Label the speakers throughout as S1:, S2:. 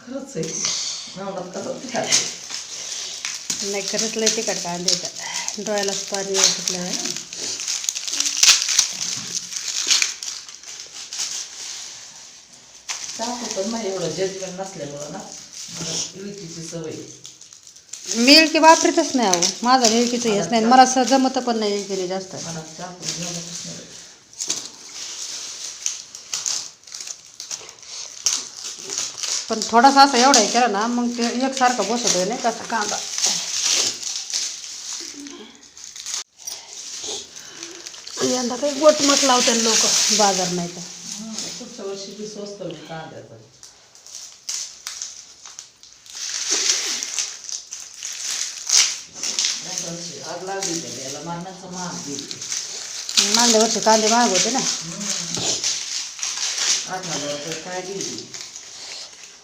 S1: खरंच आहे. कसं तिखट आहे.
S2: नाही खरंच लय तिखट कांदे येतात. डोळ्याला पाणी सुटलं आहे
S1: टाकू पण नाही एवढं जजमेंट नसल्यामुळं ना. मला इळकीची सवय
S2: मी इळकी वापरतच नाही अहो. माझं इळकीचं हेच नाही. मला जमत पण नाही इळकीने जास्त.
S1: मला नाही
S2: पण थोडासा असं एवढा हे केला ना मग ते एकसारखं बसत आहे नाही कसा कांदा. यंदा काही गोटमट लावतात लोक. बाजार नाही तर.
S1: हं, पुढच्या वर्षी बी स्वस्त कांद्याचं. आग लागली त्याला याला मारण्याचं महाग
S2: मागल्या वर्षी कांदे महाग होते ना.
S1: आठ हजार रुपये काय गेली?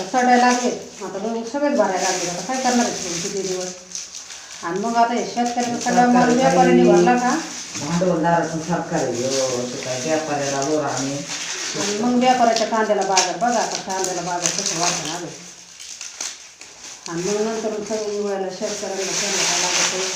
S2: आता चढायला लागले. आता लोक सगळेच भरायला लागले. आता काय करणार आहे तुम्ही किती दिवस? आणि मग आता हे शेतकऱ्याचा सगळा माल व्यापाऱ्यांनी भरला का?
S1: भांडवलदारातून सरकार आहे हो, व्यापाऱ्याला लोरा आणि
S2: आणि मग व्यापाऱ्याच्या कांद्याला बाजार. बघा आता कांद्याला बाजार कसं वाटतं आलं आणि मग नंतर सगळं निवडायला शेतकऱ्याला शेणाला लागतं?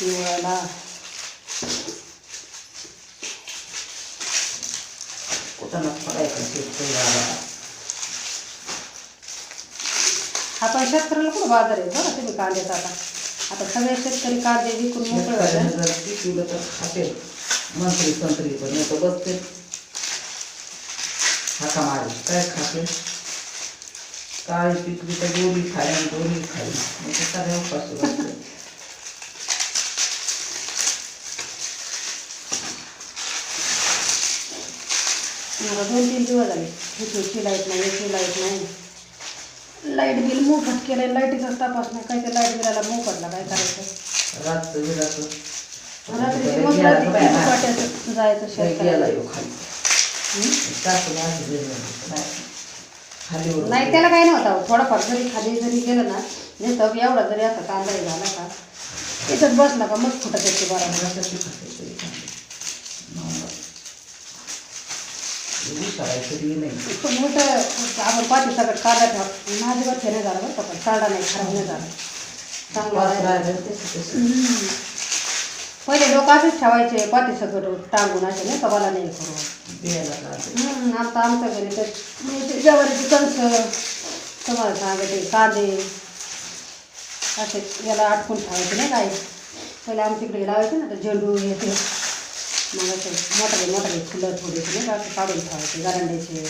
S2: निवडायला
S1: कुठं ना पडायचं शेतकरी आला.
S2: आपण शेतकऱ्याला कुठं बाजार आहे? बघा तुम्ही कांद्याचा आता. आता सगळे शेतकरी कांदे विकून मोकळे होते
S1: मंत्री संत्री पण येतं बसते. हाका मारे. काय खाते? काळी पिकली तर गोरी खाय आणि गोरी खाई मग ते सगळ्या उपाशी बसते.
S2: मला दोन तीन दिवस झाले. इथूनची लाइट नाही याची लाइट नाही. लाइट बिल मोफत केलं लाईटीचाच तपास नाही काय ते लाइट बिलाला मोफतला काय करायचं?
S1: रातचं बिराचं
S2: रात्रीची मग रात्री वाट्याचं जायचं
S1: गेला येऊ खाली. टाकून असं दिलं नाही. खाली
S2: नाही त्याला काही नव्हतं. थोडंफार जरी खाली जरी गेलं ना नुसतं एवढा जरी असा कांदा हे झाला का त्याच्यात बसला का मग फुटत येते बरोबर
S1: तरी. मग विचारायचं तरी नाही
S2: पण मोठं आपण पाठी सगळं कांदा ठेव माझ्या नाही झालं बरं का पण कांदा नाही खराब नाही झाला चांगला
S1: वास
S2: राहिला.
S1: राहिलं तसं तसं.
S2: हम्म. पहिले लोक असेच ठेवायचे पाठी सगळं टांगून असे नाही कबाला नाही करू आता आमच्या घरी तर म्हणजे ज्वारीची कणस तुम्हाला सांगते कांदे असे याला आटकून ठेवायचे नाही काय पहिले आमच्याकडे लावायचे ना तर झेंडू हे ते मग असे मोठाले मोठाले फुलं थोडेसे नाही का असे काढून ठेवायचे गरांड्याचे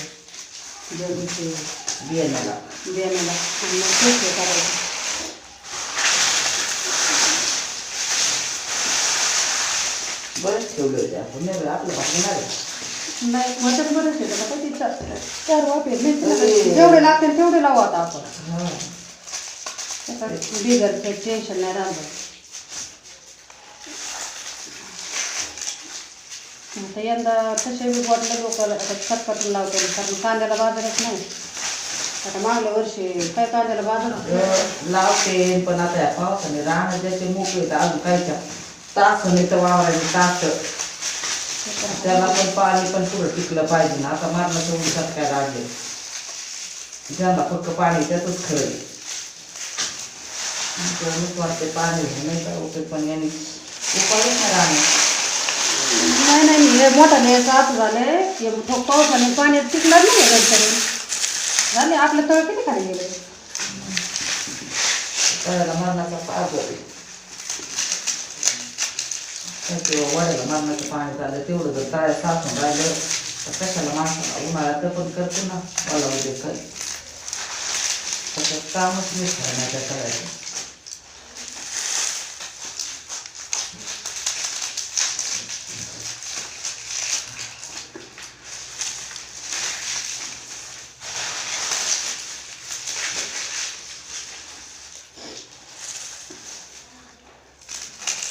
S2: झेंडूचे
S1: बियाण्याला.
S2: बियाण्याला. आणि मग तेच हे करायचं
S1: बरेच ठेवले होते आपण नाही आपलं बाकी नाही.
S2: मटण बरंच काही चार नाही जेवढे लागतील तेवढे लावू आता आपण. बिगरचं टेन्शन नाही राहिलं तर यंदा तसे बी वाटलं लोक आता खतखतून लावतात कारण कांद्याला बाजारच नाही. आता मागल्या वर्षी काय कांद्याला बाजार
S1: लावते पण आता या पावसाने राहणं त्याचे मोकळे तर अजून कायच्या तास नाही तर वावरायचे तास. त्याला पण पाणी पण पुढं टिकलं पाहिजे ना आता मारण्याचं उलटात काय राहिले ज्यांना फक्त पाणी त्यातच खरं वाटते पाणी नाही का उपयोग पण यांनी उपायच नाही राहणार.
S2: नाही नाही हे मोठा न्यायचं असं झालंय हे तो पावसाने पाण्यात टिकणार नाही नंतर झाले आपलं तळ किती खाली गेले?
S1: त्याला मरणाचा पाग आहे काय वड्याला मरणाचं पाणी चाललं तेवढं जर तळ्यात साचून राहिलं तर कशाला माणसाला उन्हाळ्यात पण करतो ना मला उद्या काय तसं कामच नाही ठरण्याच्या करायचं नाही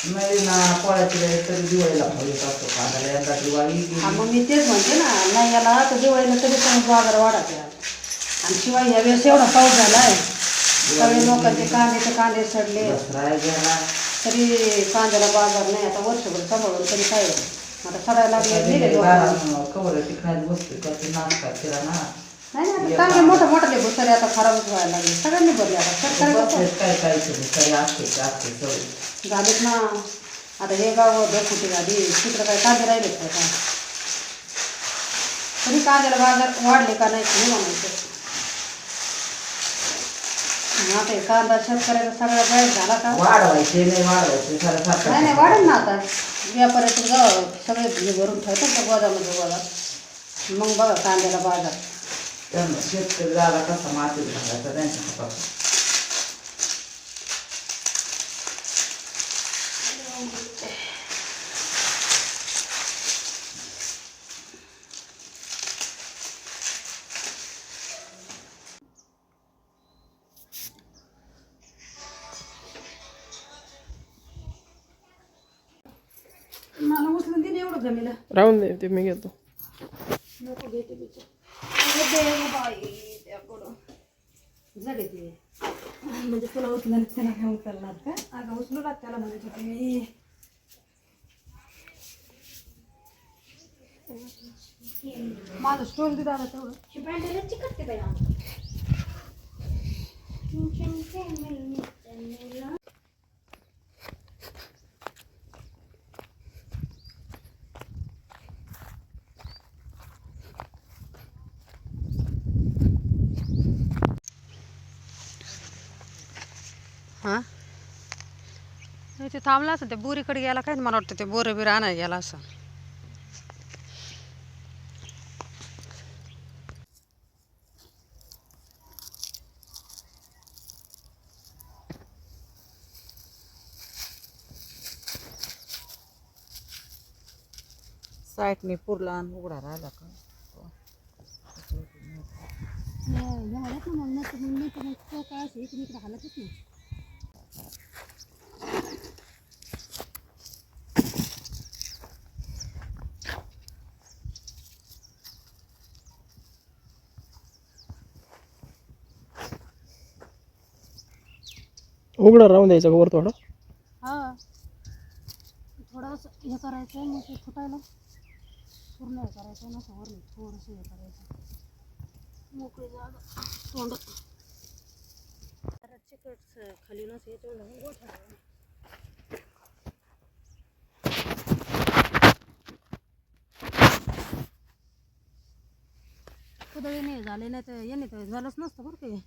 S1: ना पोळ्याची वेळेस तरी दिवाळीला भाव येत असतो कांद्याला यंदा दिवाळी
S2: हा. मग मी तेच म्हणते ना नाही याला तर दिवाळीला तरी पण बाजार वाढत आहे आणि शिवाय ह्या वेळेस एवढा पाऊस झालाय सगळे लोकांचे कांद्याचे कांदे सडले
S1: दसरा गेला
S2: तरी कांद्याला बाजार नाही आता वर्षभर सांभाळून तरी काय? आता सडायला लागले लोकांनी.
S1: कवर टिकण्यात बसते त्याचे नाश्ता किराणा
S2: नाही नाही चांगले मोठे आता खराबच व्हायला लागले सगळ्यांनी बदले आता. कसं
S1: काय असते ते असते सगळे.
S2: झालेत ना. आता हे गाव कुठे झाली. तिकडं काय कांदे राहिलेत काय काय तरी कांद्याला बाजार वाढले का नाही हे म्हणायचं आता हे कांदा शेतकऱ्याचा सगळा गायब झाला का?
S1: वाढवायचे नाही वाढवायचे सारं
S2: नाही
S1: सारखं.
S2: नाही वाढेल ना आता. व्यापाऱ्याचे गाव सगळे भरून ठेवतात त्या गोदामध्ये गोदा मग बघा कांद्याला बाजार.
S1: त्यांना शेतकरी झाला कसा मातीत घालायचा त्यांच्या हातात
S2: मला उचलून दिले एवढं जमीला
S3: राहून दे ते मी घेतो
S2: नको घेते बिचार. जगे ते.
S4: म्हणजे तुला उचलणार त्याला काय उचलणार का? अगं उचलू लाग त्याला म्हणत होते मी
S2: माझं स्टोल दे दादा तेवढं. हां ते थांबला असं ते बोरीकडे गेला काय मला वाटतं ते बोरं बिरं आणायला गेला असं.
S1: साईटने पुरला आणि उघडा राहिला का?
S3: उघडा राहून द्यायचा का वर थोडा?
S2: हा. थोडंसं हे करायचं मग ते फुटायला. पूर्ण हे करायचं ना समोर थोडस थोडंसं हे करायचं मोकळी जागा. तोंड. चिकट खाली नसे हे तेवढं गोठा कुदळी नाही झाले नाही तर येणे तर झालंच नसतं बरं काही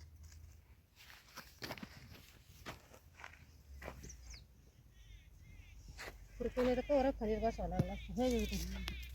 S2: खुरपीने तर कवर खाली बसावं लागलं हे बघ इथं.